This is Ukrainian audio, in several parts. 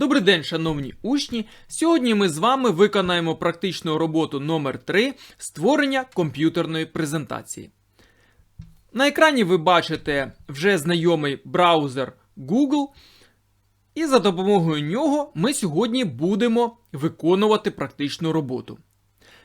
Добрий день, шановні учні! Сьогодні ми з вами виконаємо практичну роботу номер 3 створення комп'ютерної презентації. На екрані ви бачите вже знайомий браузер Google, і за допомогою нього ми сьогодні будемо виконувати практичну роботу.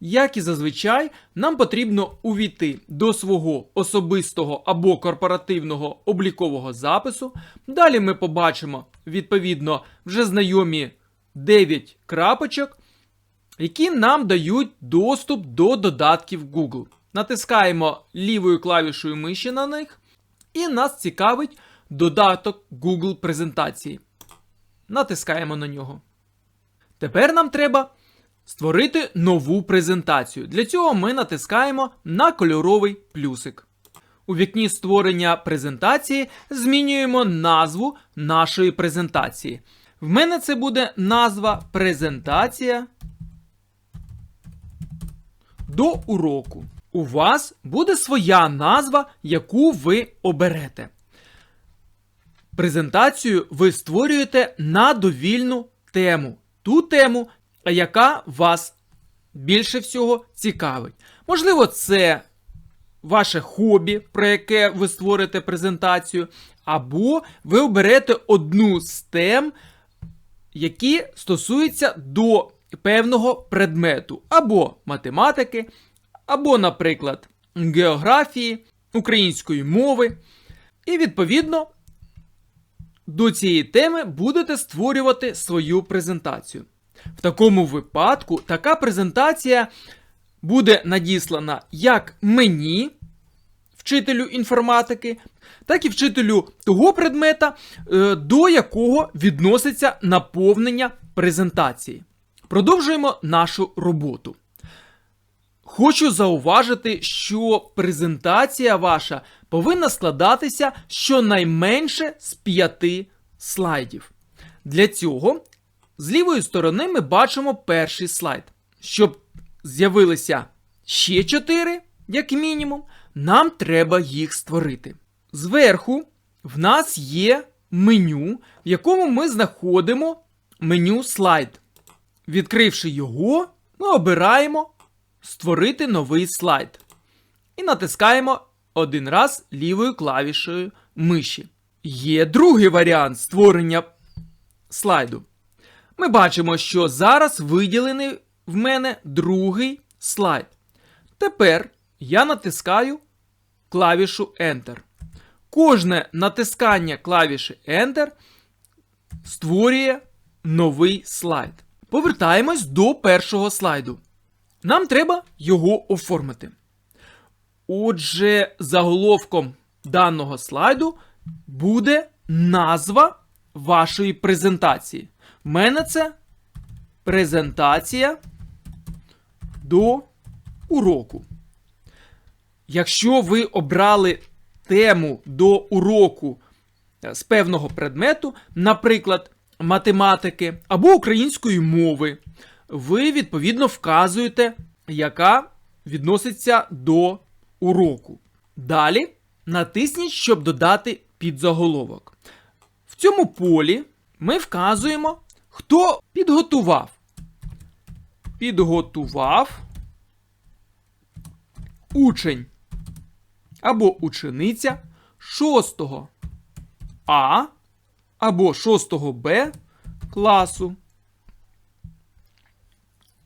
Як і зазвичай, нам потрібно увійти до свого особистого або корпоративного облікового запису. Далі ми побачимо, відповідно, вже знайомі 9 крапочок, які нам дають доступ до додатків Google. Натискаємо лівою клавішою миші на них, і нас цікавить додаток Google презентації. Натискаємо на нього. Тепер нам треба створити нову презентацію. Для цього ми натискаємо на кольоровий плюсик. У вікні створення презентації змінюємо назву нашої презентації. В мене це буде назва презентація до уроку. У вас буде своя назва, яку ви оберете. Презентацію ви створюєте на довільну тему. Ту тему, яка вас більше всього цікавить. Можливо, це ваше хобі, про яке ви створите презентацію, або ви оберете одну з тем, які стосуються до певного предмету, або математики, або, наприклад, географії, української мови. І, відповідно, до цієї теми будете створювати свою презентацію. В такому випадку така презентація буде надіслана як мені, вчителю інформатики, так і вчителю того предмета, е, до якого відноситься наповнення презентації. Продовжуємо нашу роботу. Хочу зауважити, що презентація ваша повинна складатися щонайменше з п'яти слайдів. Для цього з лівої сторони ми бачимо перший слайд. Щоб з'явилися ще 4, як мінімум, нам треба їх створити. Зверху в нас є меню, в якому ми знаходимо меню слайд. Відкривши його, ми обираємо Створити новий слайд. І натискаємо один раз лівою клавішею миші. Є другий варіант створення слайду. Ми бачимо, що зараз виділений в мене другий слайд. Тепер я натискаю клавішу Enter. Кожне натискання клавіші Enter створює новий слайд. Повертаємось до першого слайду. Нам треба його оформити. Отже, заголовком даного слайду буде назва вашої презентації. Мене це презентація до уроку. Якщо ви обрали тему до уроку е, з певного предмету, наприклад, математики або української мови, ви відповідно вказуєте, яка відноситься до уроку. Далі натисніть, щоб додати підзаголовок. В цьому полі ми вказуємо, хто підготував. Підготував учень або учениця 6 А або 6 Б класу.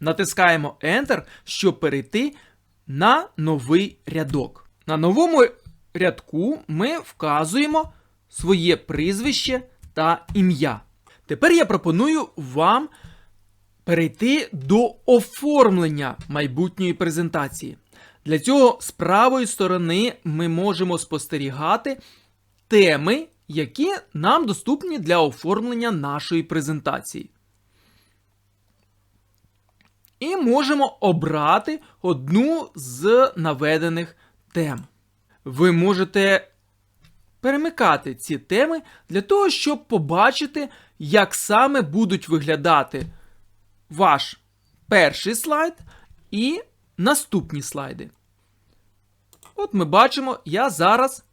Натискаємо Enter, щоб перейти на новий рядок. На новому рядку ми вказуємо своє прізвище та ім'я. Тепер я пропоную вам перейти до оформлення майбутньої презентації. Для цього з правої сторони ми можемо спостерігати теми, які нам доступні для оформлення нашої презентації. І можемо обрати одну з наведених тем. Ви можете перемикати ці теми для того, щоб побачити, як саме будуть виглядати ваш перший слайд і наступні слайди. От ми бачимо, я зараз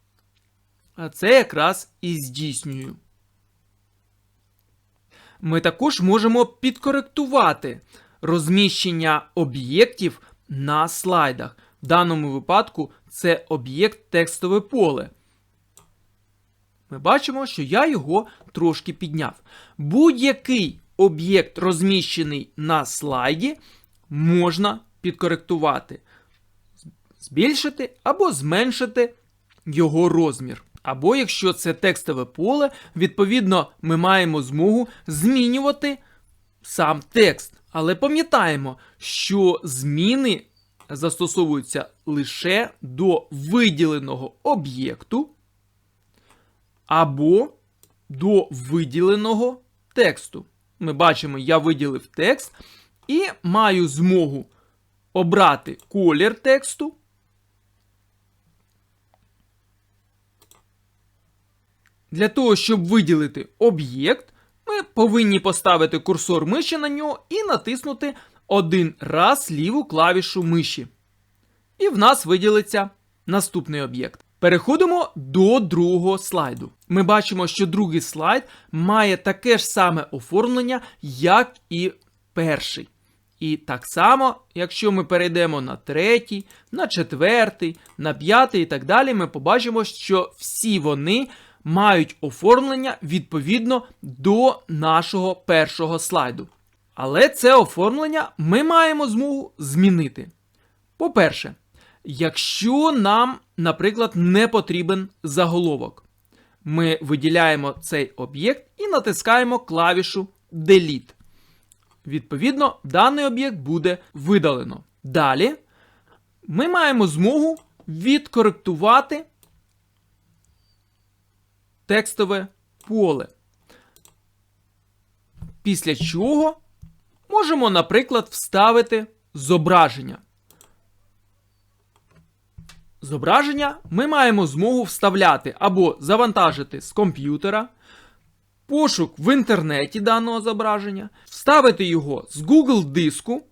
це якраз і здійснюю. ми також можемо підкоректувати розміщення об'єктів на слайдах. В даному випадку це об'єкт текстове поле. Ми бачимо, що я його трошки підняв. Будь-який об'єкт, розміщений на слайді, можна підкоректувати, збільшити або зменшити його розмір. Або якщо це текстове поле, відповідно, ми маємо змогу змінювати сам текст. Але пам'ятаємо, що зміни застосовуються лише до виділеного об'єкту або до виділеного тексту. Ми бачимо, я виділив текст і маю змогу обрати колір тексту. Для того, щоб виділити об'єкт, ми повинні поставити курсор миші на нього і натиснути один раз ліву клавішу миші. І в нас виділиться наступний об'єкт. Переходимо до другого слайду. Ми бачимо, що другий слайд має таке ж саме оформлення, як і перший. І так само, якщо ми перейдемо на третій, на четвертий, на п'ятий і так далі, ми побачимо, що всі вони мають оформлення відповідно до нашого першого слайду. Але це оформлення ми маємо змогу змінити. По-перше, якщо нам, наприклад, не потрібен заголовок, ми виділяємо цей об'єкт і натискаємо клавішу Delete. Відповідно, даний об'єкт буде видалено. Далі ми маємо змогу відкоректувати текстове поле. Після чого можемо, наприклад, вставити зображення. Зображення ми маємо змогу вставляти або завантажити з комп'ютера, пошук в інтернеті даного зображення, вставити його з Google диску.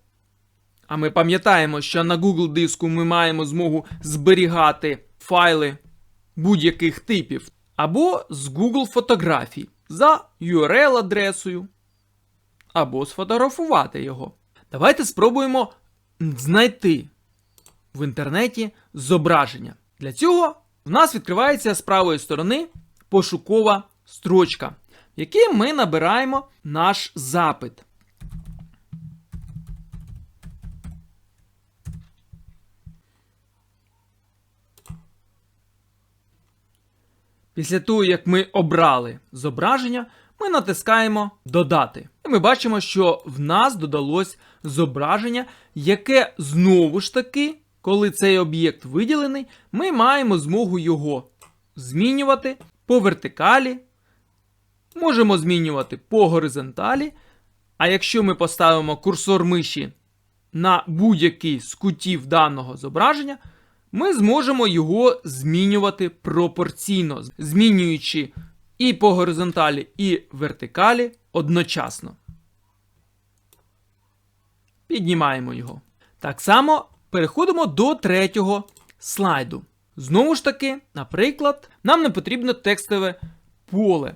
А ми пам'ятаємо, що на Google диску ми маємо змогу зберігати файли будь-яких типів, або з Google фотографій за URL-адресою, або сфотографувати його. Давайте спробуємо знайти в інтернеті зображення. Для цього в нас відкривається з правої сторони пошукова строчка, в якій ми набираємо наш запит. Після того, як ми обрали зображення, ми натискаємо Додати. І ми бачимо, що в нас додалось зображення, яке знову ж таки, коли цей об'єкт виділений, ми маємо змогу його змінювати по вертикалі, можемо змінювати по горизонталі. А якщо ми поставимо курсор миші на будь-який з кутів даного зображення, ми зможемо його змінювати пропорційно, змінюючи і по горизонталі, і вертикалі одночасно. Піднімаємо його. Так само переходимо до третього слайду. Знову ж таки, наприклад, нам не потрібно текстове поле.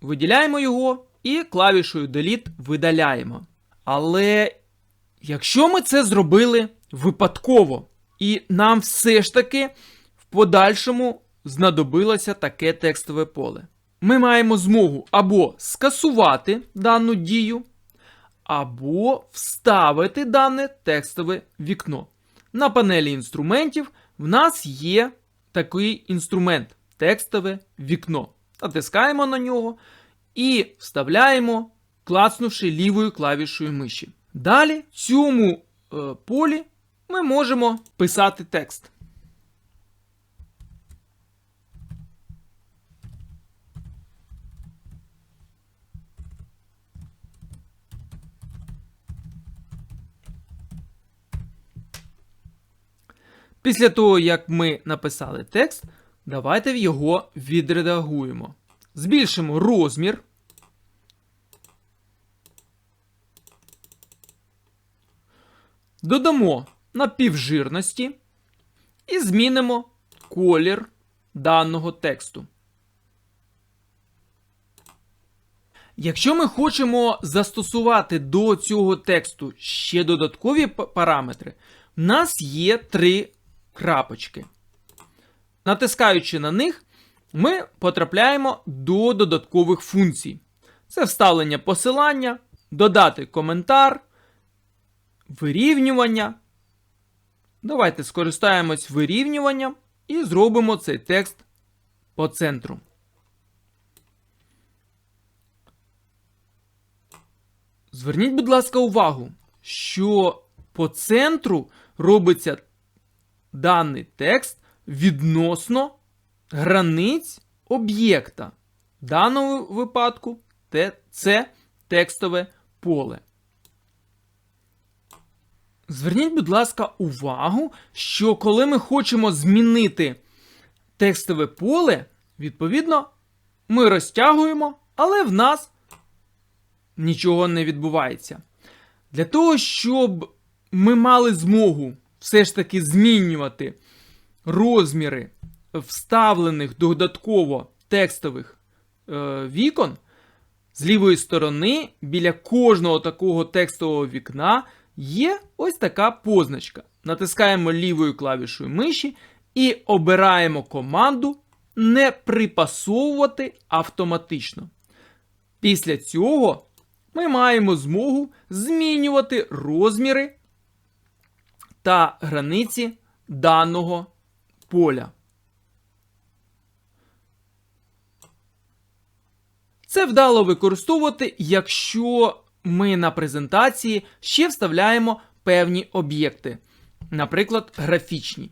Виділяємо його і клавішою Delete видаляємо. Але якщо ми це зробили випадково, і нам все ж таки в подальшому знадобилося таке текстове поле. Ми маємо змогу або скасувати дану дію, або вставити дане текстове вікно. На панелі інструментів в нас є такий інструмент текстове вікно. Натискаємо на нього і вставляємо, клацнувши лівою клавішою миші. Далі в цьому е, полі ми можемо писати текст. Після того, як ми написали текст, давайте його відредагуємо. Збільшимо розмір. Додамо напівжирності і змінимо колір даного тексту. Якщо ми хочемо застосувати до цього тексту ще додаткові параметри, в нас є три крапочки. Натискаючи на них, ми потрапляємо до додаткових функцій. Це вставлення посилання, додати коментар, вирівнювання. Давайте скористаємось вирівнюванням і зробимо цей текст по центру. Зверніть, будь ласка, увагу, що по центру робиться даний текст відносно границь об'єкта. В даному випадку це текстове поле. Зверніть, будь ласка, увагу, що коли ми хочемо змінити текстове поле, відповідно, ми розтягуємо, але в нас нічого не відбувається. Для того, щоб ми мали змогу все ж таки змінювати розміри вставлених додатково текстових е, вікон, з лівої сторони біля кожного такого текстового вікна є ось така позначка. Натискаємо лівою клавішою миші і обираємо команду не припасовувати автоматично. Після цього ми маємо змогу змінювати розміри та границі даного поля. Це вдало використовувати, якщо ми на презентації ще вставляємо певні об'єкти, наприклад, графічні.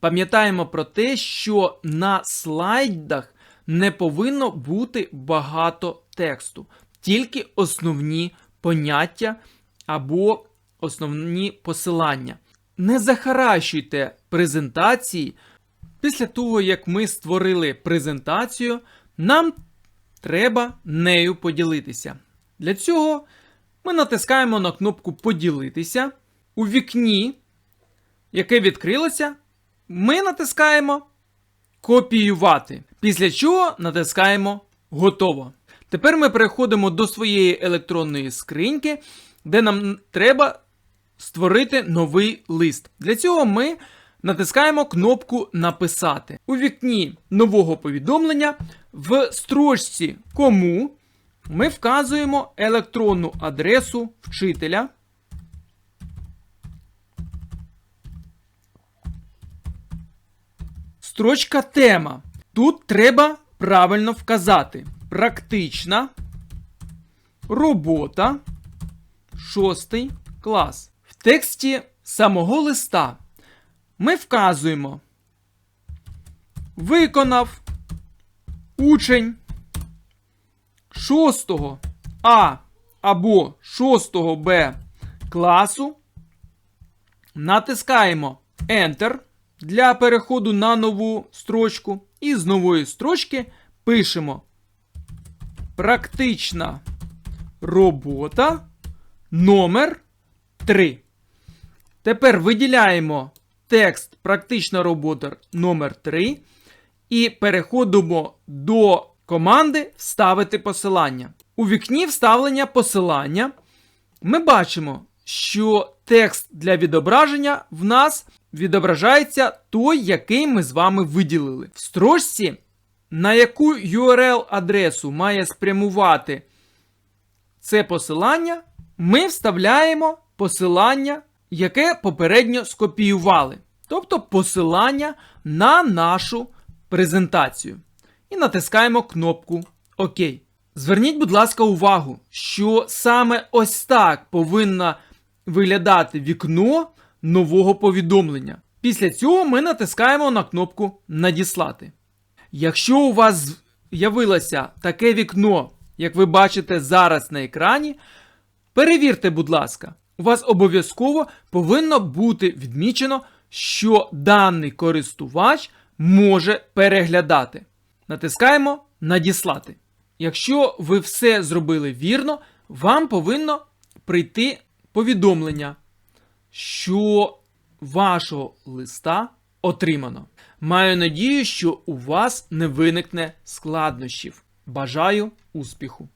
Пам'ятаємо про те, що на слайдах не повинно бути багато тексту, тільки основні поняття або основні посилання. Не захаращуйте презентації. Після того, як ми створили презентацію, нам треба нею поділитися. Для цього ми натискаємо на кнопку Поділитися. У вікні, яке відкрилося, ми натискаємо Копіювати. Після чого натискаємо Готово. Тепер ми переходимо до своєї електронної скриньки, де нам треба створити новий лист. Для цього ми натискаємо кнопку Написати. У вікні нового повідомлення в строчці Кому ми вказуємо електронну адресу вчителя. Строчка тема. Тут треба правильно вказати. Практична робота. Шостий клас. Тексті самого листа ми вказуємо виконав учень 6 А або 6 Б класу. Натискаємо Enter для переходу на нову строчку. І з нової строчки пишемо Практична робота номер 3. Тепер виділяємо текст Практична робота номер 3 і переходимо до команди Вставити посилання. У вікні вставлення посилання ми бачимо, що текст для відображення в нас відображається той, який ми з вами виділили. В строчці, на яку URL-адресу має спрямувати це посилання, ми вставляємо посилання, яке попередньо скопіювали. Тобто посилання на нашу презентацію. І натискаємо кнопку ОК. Зверніть, будь ласка, увагу, що саме ось так повинно виглядати вікно нового повідомлення. Після цього ми натискаємо на кнопку Надіслати. Якщо у вас з'явилося таке вікно, як ви бачите зараз на екрані, перевірте, будь ласка, у вас обов'язково повинно бути відмічено, що даний користувач може переглядати. Натискаємо Надіслати. Якщо ви все зробили вірно, вам повинно прийти повідомлення, що вашого листа отримано. Маю надію, що у вас не виникне складнощів. Бажаю успіху!